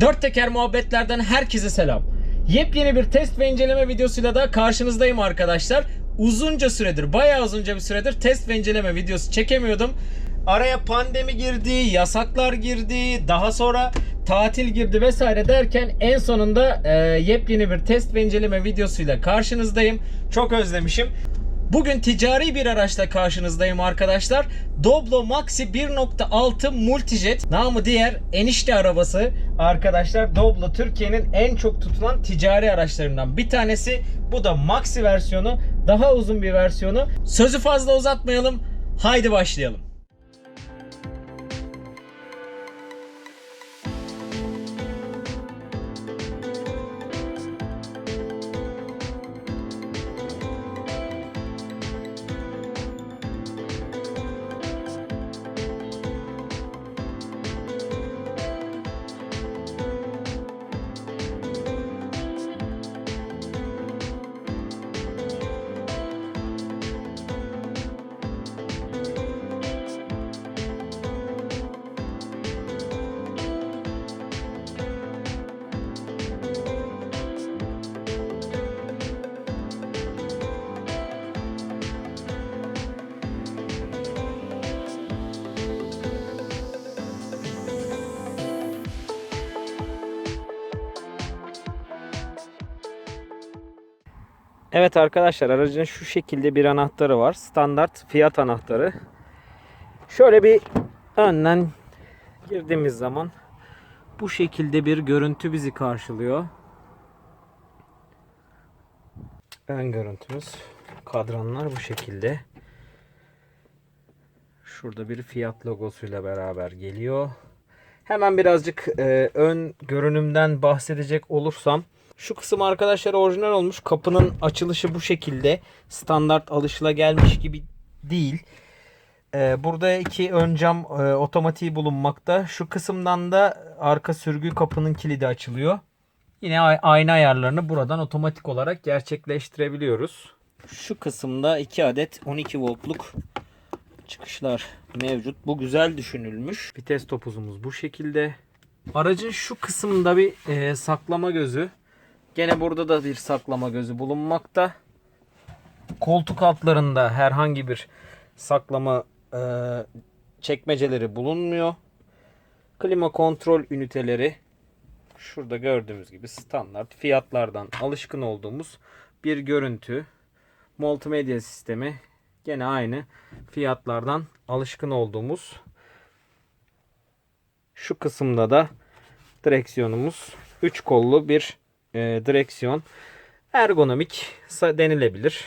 Dört teker muhabbetlerden herkese selam. Yepyeni bir test ve inceleme videosuyla da karşınızdayım arkadaşlar. Uzunca süredir, bayağı uzunca bir süredir test ve inceleme videosu çekemiyordum. Araya pandemi girdi, yasaklar girdi, daha sonra tatil girdi vesaire derken en sonunda e, yepyeni bir test ve inceleme videosuyla karşınızdayım. Çok özlemişim. Bugün ticari bir araçla karşınızdayım arkadaşlar. Doblo Maxi 1.6 Multijet namı diğer enişte arabası arkadaşlar. Doblo Türkiye'nin en çok tutulan ticari araçlarından bir tanesi. Bu da Maxi versiyonu. Daha uzun bir versiyonu. Sözü fazla uzatmayalım. Haydi başlayalım. Evet arkadaşlar aracın şu şekilde bir anahtarı var. Standart fiyat anahtarı. Şöyle bir önden girdiğimiz zaman bu şekilde bir görüntü bizi karşılıyor. Ön görüntümüz. Kadranlar bu şekilde. Şurada bir fiyat logosuyla beraber geliyor. Hemen birazcık e, ön görünümden bahsedecek olursam şu kısım arkadaşlar orijinal olmuş. Kapının açılışı bu şekilde. Standart alışılagelmiş gibi değil. Ee, burada iki ön cam e, otomatiği bulunmakta. Şu kısımdan da arka sürgü kapının kilidi açılıyor. Yine ay- ayna ayarlarını buradan otomatik olarak gerçekleştirebiliyoruz. Şu kısımda 2 adet 12 voltluk çıkışlar mevcut. Bu güzel düşünülmüş. Vites topuzumuz bu şekilde. Aracın şu kısımda bir e, saklama gözü. Gene burada da bir saklama gözü bulunmakta. Koltuk altlarında herhangi bir saklama e, çekmeceleri bulunmuyor. Klima kontrol üniteleri şurada gördüğümüz gibi standart fiyatlardan alışkın olduğumuz bir görüntü. Multimedya sistemi gene aynı fiyatlardan alışkın olduğumuz. Şu kısımda da direksiyonumuz 3 kollu bir e, direksiyon. Ergonomik denilebilir.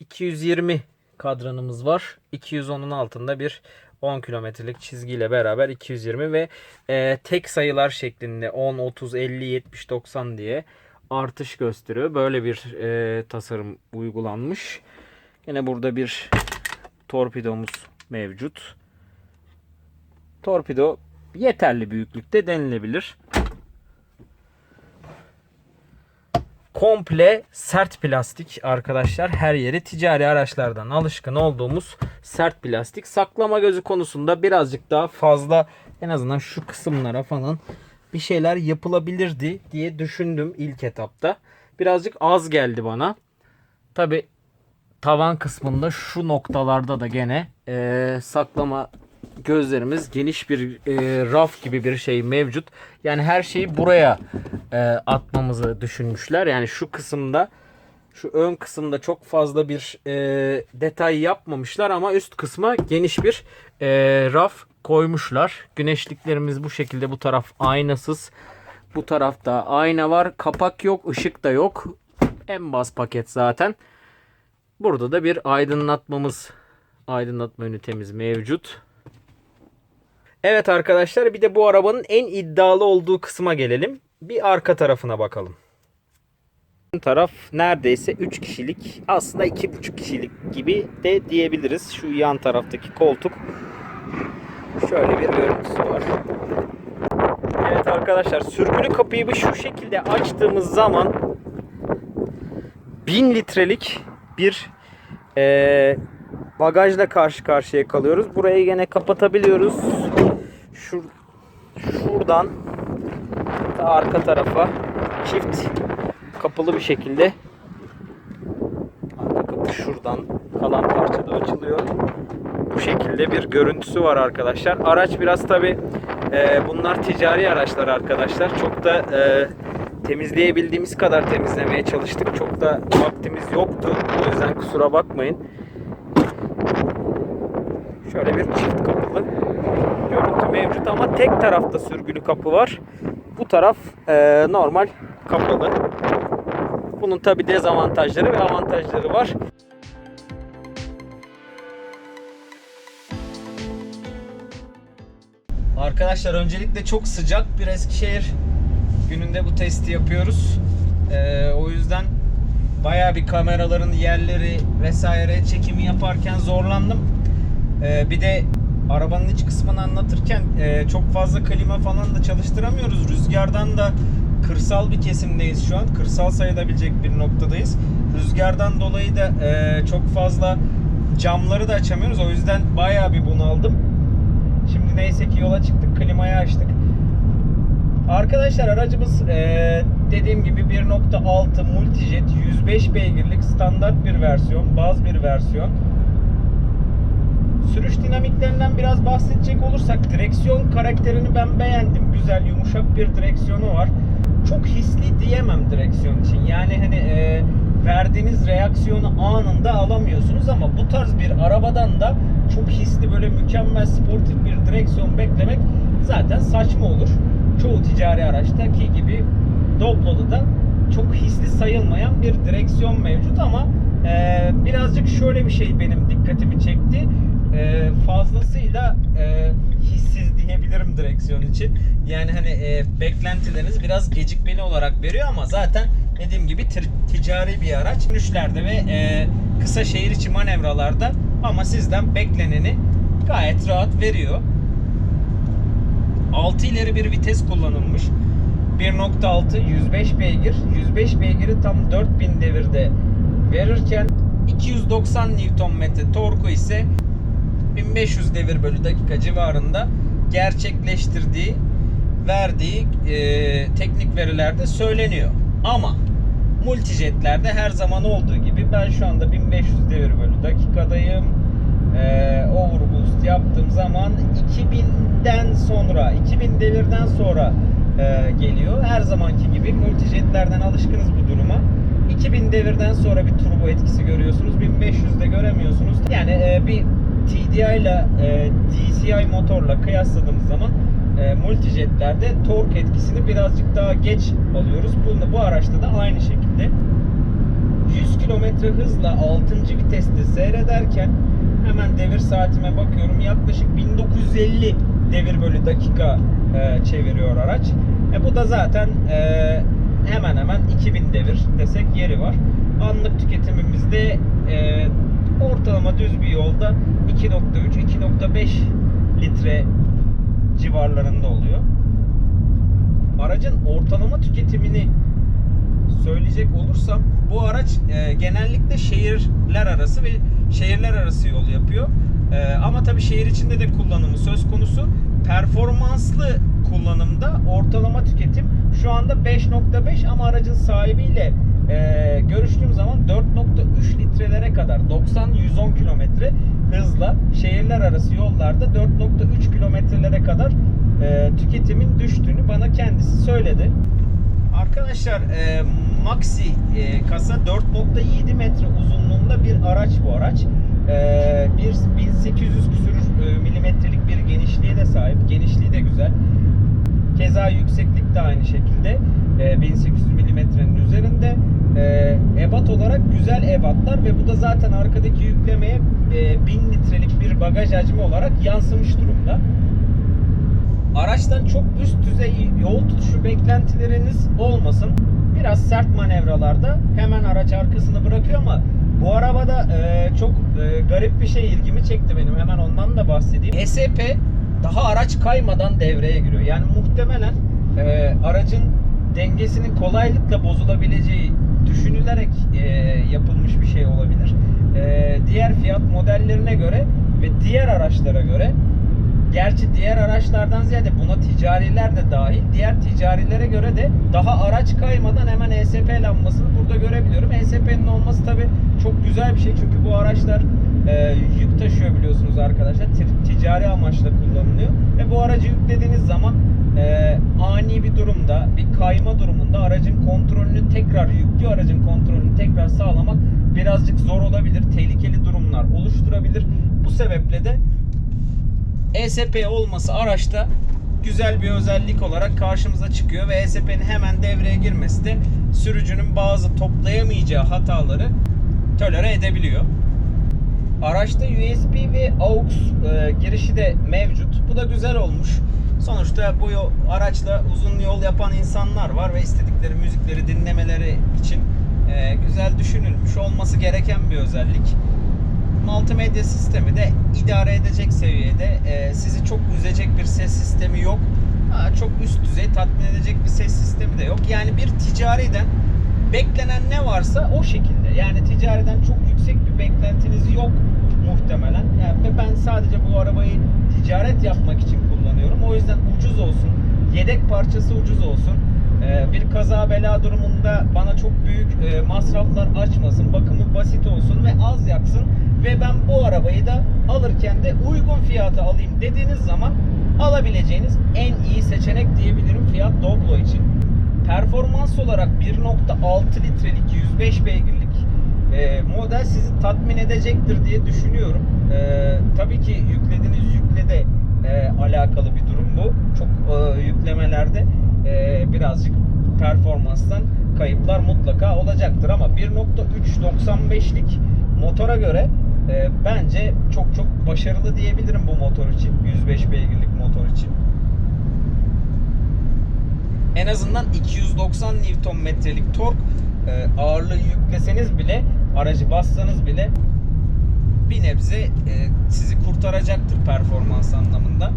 220 kadranımız var. 210'un altında bir 10 kilometrelik çizgiyle beraber 220 ve e, tek sayılar şeklinde 10, 30, 50, 70, 90 diye artış gösteriyor. Böyle bir e, tasarım uygulanmış. Yine burada bir torpidomuz mevcut. Torpido yeterli büyüklükte denilebilir. Komple sert plastik arkadaşlar. Her yeri ticari araçlardan alışkın olduğumuz sert plastik. Saklama gözü konusunda birazcık daha fazla en azından şu kısımlara falan bir şeyler yapılabilirdi diye düşündüm ilk etapta. Birazcık az geldi bana. Tabi tavan kısmında şu noktalarda da gene eee, saklama gözlerimiz geniş bir eee, raf gibi bir şey mevcut. Yani her şeyi buraya eee, atmamızı düşünmüşler. Yani şu kısımda şu ön kısımda çok fazla bir eee, detay yapmamışlar ama üst kısma geniş bir eee, raf koymuşlar. Güneşliklerimiz bu şekilde bu taraf aynasız. Bu tarafta ayna var. Kapak yok, ışık da yok. En bas paket zaten. Burada da bir aydınlatmamız, aydınlatma ünitemiz mevcut. Evet arkadaşlar bir de bu arabanın en iddialı olduğu kısma gelelim. Bir arka tarafına bakalım. Taraf neredeyse 3 kişilik aslında 2,5 kişilik gibi de diyebiliriz. Şu yan taraftaki koltuk. Şöyle bir görüntüsü var. Evet arkadaşlar sürgülü kapıyı bir şu şekilde açtığımız zaman 1000 litrelik bir eee, bagajla karşı karşıya kalıyoruz. Burayı gene kapatabiliyoruz. Ta arka tarafa çift kapılı bir şekilde arka kapı şuradan kalan parçada açılıyor. Bu şekilde bir görüntüsü var arkadaşlar. Araç biraz tabi bunlar ticari araçlar arkadaşlar. Çok da e, temizleyebildiğimiz kadar temizlemeye çalıştık. Çok da vaktimiz yoktu. O yüzden kusura bakmayın. Şöyle bir çift kapılı görüntü mevcut ama tek tarafta sürgülü kapı var. Bu taraf e, normal kapalı. Bunun tabi dezavantajları ve avantajları var. Arkadaşlar öncelikle çok sıcak bir Eskişehir gününde bu testi yapıyoruz. Ee, o yüzden baya bir kameraların yerleri vesaire çekimi yaparken zorlandım. Ee, bir de arabanın iç kısmını anlatırken e, çok fazla klima falan da çalıştıramıyoruz. Rüzgardan da kırsal bir kesimdeyiz şu an. Kırsal sayılabilecek bir noktadayız. Rüzgardan dolayı da e, çok fazla camları da açamıyoruz. O yüzden baya bir bunaldım. Şimdi neyse ki yola çıktık, klimayı açtık. Arkadaşlar aracımız e, dediğim gibi 1.6 Multijet 105 beygirlik standart bir versiyon, baz bir versiyon. Dinamiklerinden biraz bahsedecek olursak direksiyon karakterini ben beğendim. Güzel, yumuşak bir direksiyonu var. Çok hisli diyemem direksiyon için. Yani hani e, verdiğiniz reaksiyonu anında alamıyorsunuz ama bu tarz bir arabadan da çok hisli böyle mükemmel sportif bir direksiyon beklemek zaten saçma olur. Çoğu ticari araçtaki gibi Doblo'da da çok hisli sayılmayan bir direksiyon mevcut ama e, birazcık şöyle bir şey benim dikkatimi çekti. E, fazlasıyla e, hissiz diyebilirim direksiyon için. Yani hani e, beklentileriniz biraz gecikmeli olarak veriyor ama zaten dediğim gibi ticari bir araç. Dönüşlerde ve e, kısa şehir içi manevralarda ama sizden bekleneni gayet rahat veriyor. 6 ileri bir vites kullanılmış. 1.6 105 beygir. 105 beygiri tam 4000 devirde verirken 290 Nm torku ise 1500 devir bölü dakika civarında gerçekleştirdiği verdiği e, teknik verilerde söyleniyor. Ama multijetlerde her zaman olduğu gibi ben şu anda 1500 devir bölü dakikadayım. E, overboost yaptığım zaman 2000'den sonra 2000 devirden sonra e, geliyor. Her zamanki gibi multijetlerden alışkınız bu duruma. 2000 devirden sonra bir turbo etkisi görüyorsunuz. 1500'de göremiyorsunuz. Yani e, bir TDI ile e, DCI motorla kıyasladığımız zaman e, multijetlerde tork etkisini birazcık daha geç alıyoruz. Bunu bu araçta da aynı şekilde 100 km hızla 6. viteste seyrederken hemen devir saatime bakıyorum. Yaklaşık 1950 devir bölü dakika e, çeviriyor araç. E, bu da zaten e, hemen hemen 2000 devir desek yeri var. Anlık tüketimimizde e, ortalama düz bir yolda 2.3-2.5 litre civarlarında oluyor. Aracın ortalama tüketimini söyleyecek olursam bu araç e, genellikle şehirler arası ve şehirler arası yol yapıyor. E, ama tabi şehir içinde de kullanımı söz konusu. Performanslı kullanımda ortalama tüketim şu anda 5.5 ama aracın sahibiyle e, görüştüğüm zaman 4.3 litrelere kadar 90-110 kilometre hızla şehirler arası yollarda 4.3 kilometrelere kadar e, tüketimin düştüğünü bana kendisi söyledi. Arkadaşlar e, Maxi e, kasa 4.7 metre uzunluğunda bir araç bu araç. E, bir 1800 küsür e, milimetrelik bir genişliğe de sahip. Genişliği de güzel. Keza yükseklik de aynı şekilde. E, 1800 milimetrenin üzerinde. E, ebat olarak güzel ebatlar ve bu da zaten arkadaki yüklemeye e, 1000 litrelik bir bagaj hacmi olarak yansımış durumda. Araçtan çok üst düzey yol tutuşu beklentileriniz olmasın. Biraz sert manevralarda hemen araç arkasını bırakıyor ama bu arabada e, çok e, garip bir şey ilgimi çekti benim. Hemen ondan da bahsedeyim. ESP daha araç kaymadan devreye giriyor. Yani muhtemelen e, aracın dengesinin kolaylıkla bozulabileceği düşünülerek e, yapılmış bir şey olabilir. E, diğer fiyat modellerine göre ve diğer araçlara göre Gerçi diğer araçlardan ziyade buna ticariler de dahil. Diğer ticarilere göre de daha araç kaymadan hemen ESP lambasını burada görebiliyorum. ESP'nin olması tabi çok güzel bir şey. Çünkü bu araçlar e, yük taşıyor biliyorsunuz arkadaşlar. Ti- ticari amaçla kullanılıyor. Ve bu aracı yüklediğiniz zaman e, ani bir durumda, bir kayma durumunda aracın kontrolünü tekrar, yüklü aracın kontrolünü tekrar sağlamak birazcık zor olabilir. Tehlikeli durumlar oluşturabilir. Bu sebeple de ESP olması araçta güzel bir özellik olarak karşımıza çıkıyor ve ESP'nin hemen devreye girmesi de sürücünün bazı toplayamayacağı hataları tolere edebiliyor. Araçta USB ve AUX e, girişi de mevcut. Bu da güzel olmuş. Sonuçta bu yol, araçla uzun yol yapan insanlar var ve istedikleri müzikleri dinlemeleri için e, güzel düşünülmüş olması gereken bir özellik. Multimedya sistemi de idare edecek seviyede. E, sizi çok üzecek bir ses sistemi yok. Ha, çok üst düzey tatmin edecek bir ses sistemi de yok. Yani bir ticariden beklenen ne varsa o şekilde. Yani ticariden çok yüksek bir beklentiniz yok muhtemelen. Yani ben sadece bu arabayı ticaret yapmak için kullanıyorum. O yüzden ucuz olsun, yedek parçası ucuz olsun. Ee, bir kaza bela durumunda bana çok büyük e, masraflar açmasın, bakımı basit olsun ve az yaksın ve ben bu arabayı da alırken de uygun fiyata alayım dediğiniz zaman alabileceğiniz en iyi seçenek diyebilirim Fiat Doblo için. Performans olarak 1.6 litrelik 105 beygirlik e, model sizi tatmin edecektir diye düşünüyorum. E, tabii ki yüklediğiniz yükle de e, alakalı bir durum bu. Çok e, yüklemelerde e, birazcık performanstan kayıplar mutlaka olacaktır ama 1.395'lik motora göre e, bence çok çok başarılı diyebilirim bu motor için. 105 beygirlik motor için. En azından 290 Nm'lik tork e, ağırlığı yükleseniz bile aracı bassanız bile bir nebze e, sizi kurtaracaktır performans anlamında.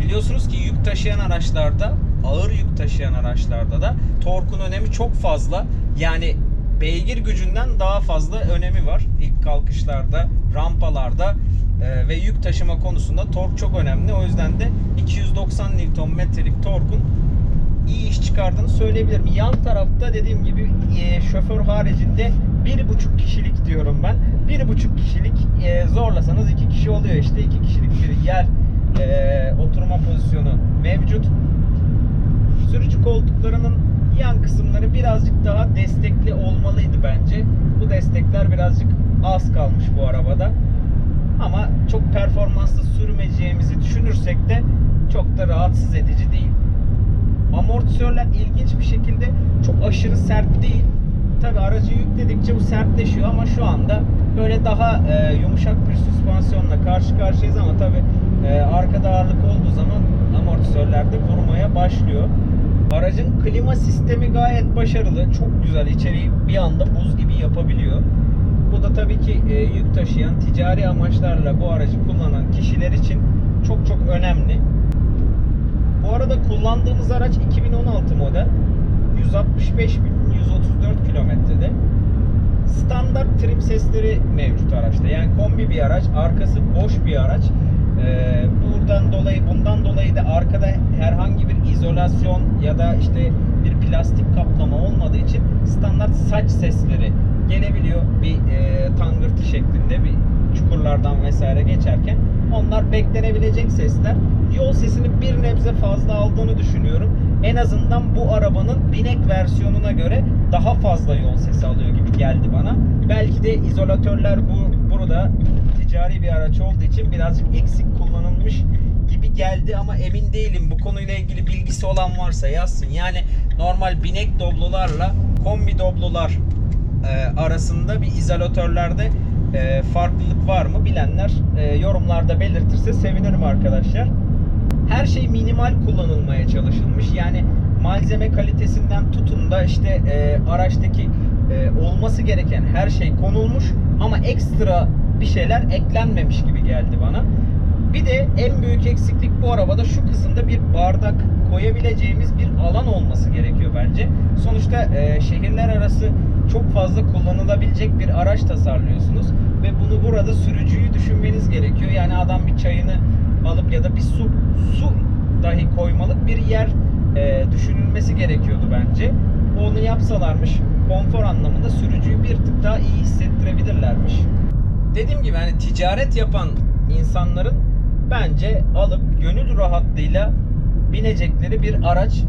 Biliyorsunuz ki yük taşıyan araçlarda, ağır yük taşıyan araçlarda da torkun önemi çok fazla. Yani beygir gücünden daha fazla önemi var. İlk kalkışlarda, rampalarda e, ve yük taşıma konusunda tork çok önemli. O yüzden de 290 Nm'lik torkun iyi iş çıkardığını söyleyebilirim. Yan tarafta dediğim gibi e, şoför haricinde bir buçuk kişilik diyorum ben. Bir buçuk kişilik e, zorlasanız iki kişi oluyor işte. iki kişilik bir yer e, oturma pozisyonu mevcut. Sürücü koltuklarının yan kısımları birazcık daha destekli olmalıydı bence. Bu destekler birazcık az kalmış bu arabada. Ama çok performanslı sürmeyeceğimizi düşünürsek de çok da rahatsız edici değil. Amortisörler ilginç bir şekilde çok aşırı sert değil. Tabi aracı yükledikçe bu sertleşiyor ama şu anda böyle daha e, yumuşak bir süspansiyonla karşı karşıyayız ama tabi e, arkada ağırlık olduğu zaman amortisörler de vurmaya başlıyor. Aracın klima sistemi gayet başarılı. Çok güzel. İçeriği bir anda buz gibi yapabiliyor. Bu da tabii ki e, yük taşıyan, ticari amaçlarla bu aracı kullanan kişiler için çok çok önemli. Bu arada kullandığımız araç 2016 model. 165 bin 134 kilometrede. Standart trim sesleri mevcut araçta. Yani kombi bir araç, arkası boş bir araç. Ee, buradan dolayı, bundan dolayı da arkada herhangi bir izolasyon ya da işte bir plastik kaplama olmadığı için standart saç sesleri gelebiliyor bir e, tangırtı şeklinde bir çukurlardan vesaire geçerken onlar beklenebilecek sesler. Yol sesini bir nebze fazla aldığını düşünüyorum. En azından bu arabanın binek versiyonuna göre daha fazla yol sesi alıyor gibi geldi bana. Belki de izolatörler bu burada ticari bir araç olduğu için birazcık eksik kullanılmış gibi geldi ama emin değilim. Bu konuyla ilgili bilgisi olan varsa yazsın. Yani normal binek doblolarla kombi doblolar e, arasında bir izolatörlerde e, farklılık var mı bilenler e, yorumlarda belirtirse sevinirim arkadaşlar. Her şey minimal kullanılmaya çalışılmış. Yani malzeme kalitesinden tutun da işte e, araçtaki e, olması gereken her şey konulmuş ama ekstra bir şeyler eklenmemiş gibi geldi bana. Bir de en büyük eksiklik bu arabada şu kısımda bir bardak koyabileceğimiz bir alan olması gerekiyor bence. Sonuçta e, şehirler arası çok fazla kullanılabilecek bir araç tasarlıyorsunuz ve bunu burada sürücüyü düşünmeniz gerekiyor. Yani adam bir çayını alıp ya da bir su su dahi koymalık bir yer e, düşünülmesi gerekiyordu bence. Onu yapsalarmış konfor anlamında sürücüyü bir tık daha iyi hissettirebilirlermiş. Dediğim gibi hani ticaret yapan insanların bence alıp gönül rahatlığıyla binecekleri bir araç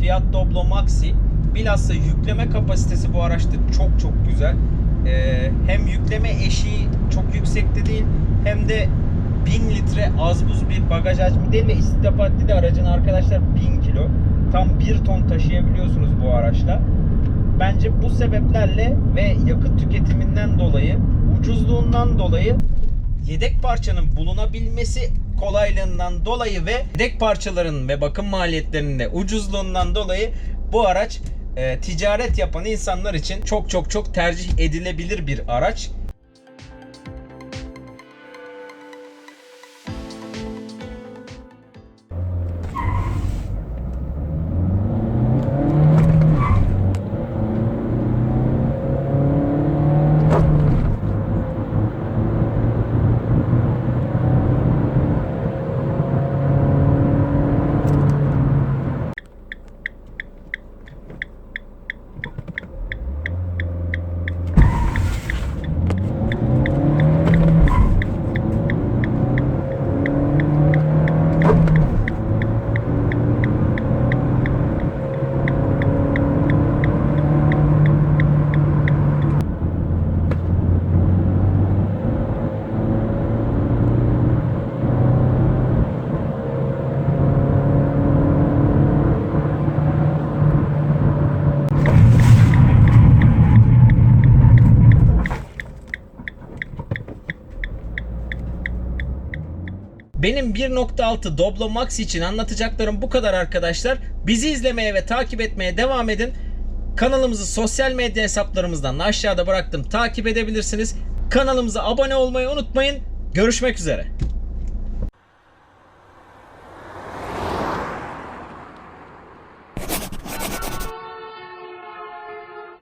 Fiat Doblo Maxi. Bilhassa yükleme kapasitesi bu araçta çok çok güzel. Ee, hem yükleme eşiği çok yüksekte değil hem de 1000 litre az buz bir bagaj hacmi değil ve istihbaratli de aracın arkadaşlar 1000 kilo. Tam 1 ton taşıyabiliyorsunuz bu araçla. Bence bu sebeplerle ve yakıt tüketiminden dolayı, ucuzluğundan dolayı yedek parçanın bulunabilmesi kolaylığından dolayı ve yedek parçaların ve bakım maliyetlerinin de ucuzluğundan dolayı bu araç e, ticaret yapan insanlar için çok çok çok tercih edilebilir bir araç. Benim 1.6 Doblo Max için anlatacaklarım bu kadar arkadaşlar. Bizi izlemeye ve takip etmeye devam edin. Kanalımızı sosyal medya hesaplarımızdan aşağıda bıraktım. Takip edebilirsiniz. Kanalımıza abone olmayı unutmayın. Görüşmek üzere.